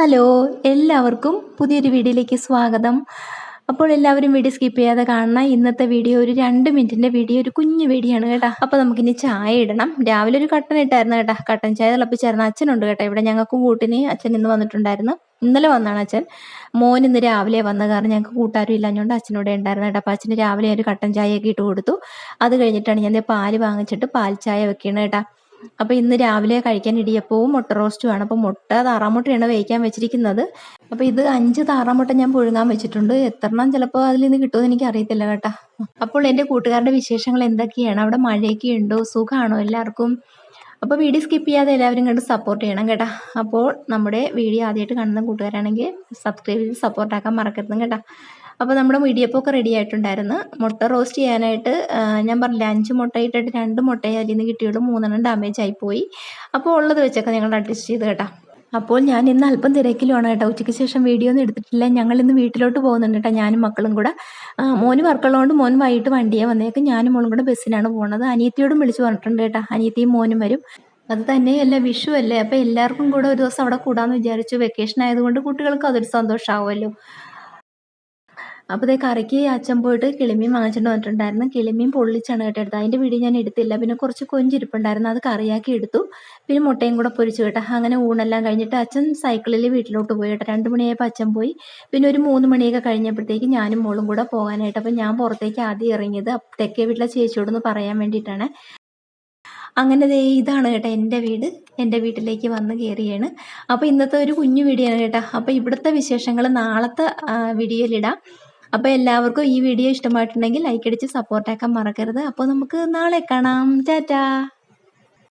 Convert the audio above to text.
Hello എല്ലാവർക്കും പുതിയൊരു വീഡിയോയിലേക്ക് സ്വാഗതം. അപ്പോൾ എല്ലാവരും വീഡിയോ സ്കിപ്പ് ചെയ്യാതെ കാണണം ഇന്നത്തെ വീഡിയോ ഒരു രണ്ട് മിനിറ്റിന്റെ വീഡിയോ ഒരു കുഞ്ഞു വീഡിയോ ആണ് കേട്ടോ. അപ്പോൾ നമുക്കിനി ചായ ഇടണം. രാവിലെ ഒരു കട്ടൻ ഇട്ടായിരുന്നു കേട്ടോ. കട്ടൻ ചായ തിളപ്പിച്ചായിരുന്നു. അച്ഛനുണ്ട് കേട്ടോ. ഇവിടെ ഞങ്ങൾക്ക് കൂട്ടിന് അച്ഛൻ ഇന്ന് വന്നിട്ടുണ്ടായിരുന്നു. ഇന്നലെ വന്നാണ് അച്ഛൻ. മോൻ ഇന്ന് രാവിലെ വന്ന കാരണം ഞങ്ങൾക്ക് കൂട്ടാരും ഇല്ലാഞ്ഞുകൊണ്ട് അച്ഛനോടെ ഉണ്ടായിരുന്നു കേട്ടോ. അപ്പോൾ അച്ഛന് രാവിലെ ഒരു കട്ടൻ ചായയൊക്കെ ഇട്ട് കൊടുത്തു. അത് കഴിഞ്ഞിട്ടാണ് ഞാൻ പാൽ വാങ്ങിച്ചിട്ട് പാൽ ചായ വെക്കണം കേട്ടോ. അപ്പോൾ ഇന്ന് രാവിലെ കഴിക്കാൻ ഇടിയപ്പവും മുട്ട റോസ്റ്റുമാണ് അപ്പോൾ മുട്ട താറാമുട്ടയാണ് വേവിക്കാൻ വെച്ചിരിക്കുന്നത്. അപ്പോൾ ഇത് അഞ്ച് താറാമുട്ട ഞാൻ പുഴുങ്ങാൻ വെച്ചിട്ടുണ്ട്. എത്രണ്ണം ചിലപ്പോൾ അതിൽ നിന്ന് കിട്ടുമെന്ന് എനിക്ക് അറിയത്തില്ല കേട്ടോ. അപ്പോൾ എന്റെ കൂട്ടുകാരുടെ വിശേഷങ്ങൾ എന്തൊക്കെയാണ്? അവിടെ മഴയൊക്കെ ഉണ്ടോ? സുഖമാണോ എല്ലാവർക്കും? അപ്പോൾ വീഡിയോ സ്കിപ്പ് ചെയ്യാതെ എല്ലാവരും കണ്ട് സപ്പോർട്ട് ചെയ്യണം കേട്ടോ. അപ്പോൾ നമ്മുടെ വീഡിയോ ആദ്യമായിട്ട് കാണുന്ന കൂട്ടുകാരാണെങ്കിൽ സബ്സ്ക്രൈബ് ചെയ്ത് സപ്പോർട്ടാക്കാൻ മറക്കരുത് കേട്ടോ. അപ്പോൾ നമ്മുടെ ഇടിയപ്പമൊക്കെ റെഡി ആയിട്ടുണ്ടായിരുന്നു. മുട്ട റോസ്റ്റ് ചെയ്യാനായിട്ട് ഞാൻ പറഞ്ഞില്ല അഞ്ച് മുട്ട ഇട്ടിട്ട് രണ്ട് മുട്ടയെ അതിൽ നിന്ന് കിട്ടിയുള്ളൂ. മൂന്നെണ്ണം ഡാമേജ് ആയിപ്പോയി അപ്പോൾ ഉള്ളത് വെച്ചൊക്കെ ഞങ്ങൾ അഡ്ജസ്റ്റ് ചെയ്ത് കേട്ടോ. അപ്പോൾ ഞാൻ ഇന്ന് അല്പം തിരക്കിലുമാണ് കേട്ടോ. ഉച്ചയ്ക്ക് ശേഷം വീഡിയോ ഒന്നും എടുത്തിട്ടില്ല. ഞങ്ങൾ ഇന്ന് വീട്ടിലോട്ട് പോകുന്നുണ്ട് കേട്ടോ. ഞാനും മക്കളും കൂടെ. മോന് വർക്കുള്ളതുകൊണ്ട് മോൻ വൈകിട്ട് വണ്ടിയെ വന്നേക്ക് ഞാനും മോളും കൂടെ ബസ്സിനാണ് പോകുന്നത് അനിയത്തിയോടും വിളിച്ച് പറഞ്ഞിട്ടുണ്ട് കേട്ടോ. അനിയത്തിയും മോനും വരും. അത് തന്നെയല്ല വിഷു അല്ലേ? അപ്പോൾ എല്ലാവർക്കും കൂടെ ഒരു ദിവസം അവിടെ കൂടാമെന്ന് വിചാരിച്ചു. വെക്കേഷൻ ആയതുകൊണ്ട് കുട്ടികൾക്ക് അതൊരു സന്തോഷമാവുമല്ലോ അപ്പോൾ ഇതേ കറിക്ക് അച്ഛൻ പോയിട്ട് കിളിമീൻ വാങ്ങിച്ചിട്ട് വന്നിട്ടുണ്ടായിരുന്നു. കിളിമീൻ പൊള്ളിച്ചാണ് കേട്ടോ എടുത്തത്. അതിന്റെ വീഡിയോ ഞാൻ എടുത്തില്ല. പിന്നെ കുറച്ച് കൊഞ്ചിരിപ്പുണ്ടായിരുന്നു. അത് കറിയാക്കി എടുത്തു. പിന്നെ മുട്ടയും കൂടെ പൊരിച്ചു കേട്ടോ. അങ്ങനെ ഊണെല്ലാം കഴിഞ്ഞിട്ട് അച്ഛൻ സൈക്കിളിൽ വീട്ടിലോട്ട് പോയി കേട്ടോ. രണ്ട് മണിയായപ്പോൾ അച്ഛൻ പോയി. പിന്നെ ഒരു മൂന്ന് മണിയൊക്കെ കഴിഞ്ഞപ്പോഴത്തേക്ക് ഞാനും മോളും കൂടെ പോകാനായിട്ട്. അപ്പോൾ ഞാൻ പുറത്തേക്ക് ആദ്യം ഇറങ്ങിയത് തെക്കേ വീട്ടിലെ ചേച്ചിയോടൊന്ന് പറയാൻ വേണ്ടിയിട്ടാണ്. അങ്ങനെ ദേ ഇതാണ് കേട്ടോ എന്റെ വീട്. എന്റെ വീട്ടിലേക്ക് വന്ന് കയറിയാണ്. അപ്പോൾ ഇന്നത്തെ ഒരു കുഞ്ഞു വീഡിയോ ആണ് കേട്ടോ. അപ്പോൾ ഇവിടുത്തെ വിശേഷങ്ങൾ നാളത്തെ വീഡിയോയിലിടാം അപ്പോൾ എല്ലാവർക്കും ഈ വീഡിയോ ഇഷ്ടമായിട്ടുണ്ടെങ്കിൽ ലൈക്ക് അടിച്ച് സപ്പോർട്ടാക്കാൻ മറക്കരുത്. അപ്പോൾ നമുക്ക് നാളെ കാണാം. ടാറ്റാ.